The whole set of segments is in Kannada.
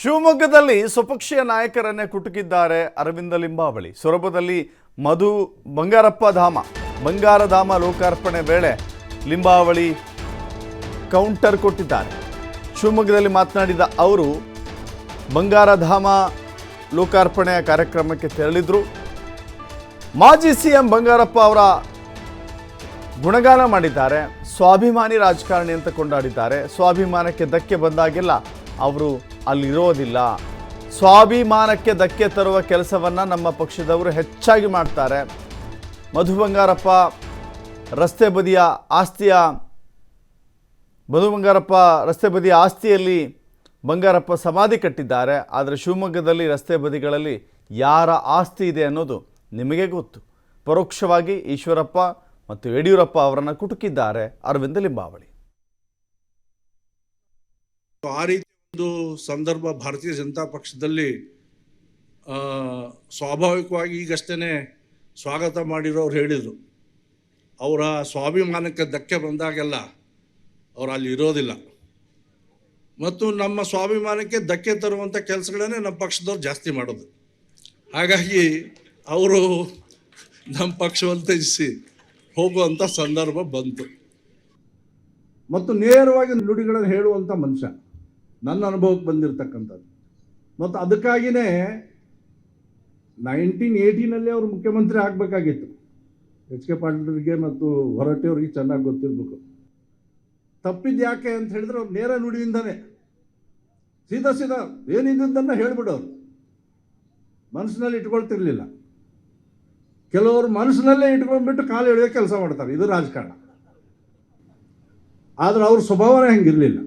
ಶಿವಮೊಗ್ಗದಲ್ಲಿ ಸ್ವಪಕ್ಷೀಯ ನಾಯಕರನ್ನೇ ಕುಟುಕಿದ್ದಾರೆ ಅರವಿಂದ ಲಿಂಬಾವಳಿ. ಸೊರಬದಲ್ಲಿ ಮಧು ಬಂಗಾರಪ್ಪ ಧಾಮ. ಬಂಗಾರಧಾಮ ಲೋಕಾರ್ಪಣೆ ವೇಳೆ ಲಿಂಬಾವಳಿ ಕೌಂಟರ್ ಕೊಟ್ಟಿದ್ದಾರೆ. ಶಿವಮೊಗ್ಗದಲ್ಲಿ ಮಾತನಾಡಿದ ಅವರು ಬಂಗಾರಧಾಮ ಲೋಕಾರ್ಪಣೆಯ ಕಾರ್ಯಕ್ರಮಕ್ಕೆ ತೆರಳಿದ್ರು. ಮಾಜಿ ಸಿಎಂ ಬಂಗಾರಪ್ಪ ಅವರ ಗುಣಗಾನ ಮಾಡಿದ್ದಾರೆ. ಸ್ವಾಭಿಮಾನಿ ರಾಜಕಾರಣಿ ಅಂತ ಕೊಂಡಾಡಿದ್ದಾರೆ. ಸ್ವಾಭಿಮಾನಕ್ಕೆ ಧಕ್ಕೆ ಬಂದಾಗೆಲ್ಲ ಅವರು ಅಲ್ಲಿರೋದಿಲ್ಲ. ಸ್ವಾಭಿಮಾನಕ್ಕೆ ಧಕ್ಕೆ ತರುವ ಕೆಲಸವನ್ನು ನಮ್ಮ ಪಕ್ಷದವರು ಹೆಚ್ಚಾಗಿ ಮಾಡ್ತಾರೆ. ಮಧು ಬಂಗಾರಪ್ಪ ರಸ್ತೆ ಬದಿಯ ಆಸ್ತಿಯ, ಮಧು ಬಂಗಾರಪ್ಪ ರಸ್ತೆ ಬದಿಯ ಆಸ್ತಿಯಲ್ಲಿ ಬಂಗಾರಪ್ಪ ಸಮಾಧಿ ಕಟ್ಟಿದ್ದಾರೆ. ಆದರೆ ಶಿವಮೊಗ್ಗದಲ್ಲಿ ರಸ್ತೆ ಬದಿಗಳಲ್ಲಿ ಯಾರ ಆಸ್ತಿ ಇದೆ ಅನ್ನೋದು ನಿಮಗೆ ಗೊತ್ತು. ಪರೋಕ್ಷವಾಗಿ ಈಶ್ವರಪ್ಪ ಮತ್ತು ಯಡಿಯೂರಪ್ಪ ಅವರನ್ನು ಕುಟುಕಿದ್ದಾರೆ ಅರವಿಂದ ಲಿಂಬಾವಳಿ. ಒಂದು ಸಂದರ್ಭ ಭಾರತೀಯ ಜನತಾ ಪಕ್ಷದಲ್ಲಿ ಸ್ವಾಭಾವಿಕವಾಗಿ ಈಗಷ್ಟೇ ಸ್ವಾಗತ ಮಾಡಿರೋರು ಹೇಳಿದರು. ಅವರ ಸ್ವಾಭಿಮಾನಕ್ಕೆ ಧಕ್ಕೆ ಬಂದಾಗೆಲ್ಲ ಅವರು ಅಲ್ಲಿ ಇರೋದಿಲ್ಲ. ಮತ್ತು ನಮ್ಮ ಸ್ವಾಭಿಮಾನಕ್ಕೆ ಧಕ್ಕೆ ತರುವಂಥ ಕೆಲಸಗಳನ್ನೇ ನಮ್ಮ ಪಕ್ಷದವ್ರು ಜಾಸ್ತಿ ಮಾಡೋದು. ಹಾಗಾಗಿ ಅವರು ನಮ್ಮ ಪಕ್ಷವನ್ನು ತ್ಯಜಿಸಿ ಹೋಗುವಂಥ ಸಂದರ್ಭ ಬಂತು. ಮತ್ತು ನೇರವಾಗಿ ನುಡಿಗಳನ್ನು ಹೇಳುವಂಥ ಮನುಷ್ಯ. ನನ್ನ ಅನುಭವಕ್ಕೆ ಬಂದಿರತಕ್ಕಂಥದ್ದು. ಮತ್ತು ಅದಕ್ಕಾಗಿಯೇ ನೈನ್ಟೀನ್ ಏಯ್ಟೀನಲ್ಲಿ ಅವರು ಮುಖ್ಯಮಂತ್ರಿ ಆಗಬೇಕಾಗಿತ್ತು. ಎಚ್ ಕೆ ಪಾಟೀಲ್ರಿಗೆ ಮತ್ತು ಹೊರಟೆಯವ್ರಿಗೆ ಚೆನ್ನಾಗಿ ಗೊತ್ತಿರಬೇಕು. ತಪ್ಪಿದ್ದು ಯಾಕೆ ಅಂತ ಹೇಳಿದ್ರೆ ಅವ್ರು ನೇರ ನುಡಿಯಿಂದನೇ. ಸೀದಾ ಸೀದಾ ಏನಿದ್ದನ್ನು ಹೇಳಿಬಿಡೋರು. ಮನಸ್ಸಿನಲ್ಲಿ ಇಟ್ಕೊಳ್ತಿರ್ಲಿಲ್ಲ. ಕೆಲವರು ಮನಸ್ಸಿನಲ್ಲೇ ಇಟ್ಕೊಂಡ್ಬಿಟ್ಟು ಕಾಲು ಎಳೆಯೋ ಕೆಲಸ ಮಾಡ್ತಾರೆ. ಇದು ರಾಜಕಾರಣ. ಆದ್ರೆ ಅವ್ರ ಸ್ವಭಾವನೇ ಹಂಗಿರಲಿಲ್ಲ.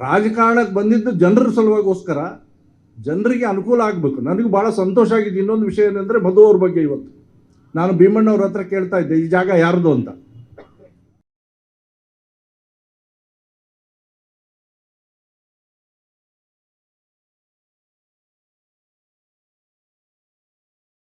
ರಾಜಕಾರಣಕ್ಕೆ ಬಂದಿದ್ದು ಜನರ ಸಲುವಾಗೋಸ್ಕರ ಜನರಿಗೆ ಅನುಕೂಲ ಆಗಬೇಕು. ನನಗೆ ಭಾಳ ಸಂತೋಷ ಆಗಿದೆ. ಇನ್ನೊಂದು ವಿಷಯ ಏನಂದರೆ ಮಧು ಅವ್ರ ಬಗ್ಗೆ ಇವತ್ತು. ನಾನು ಭೀಮಣ್ಣವ್ರ ಹತ್ರ ಕೇಳ್ತಾ ಇದ್ದೆ, ಈ ಜಾಗ ಯಾರ್ದು ಅಂತ.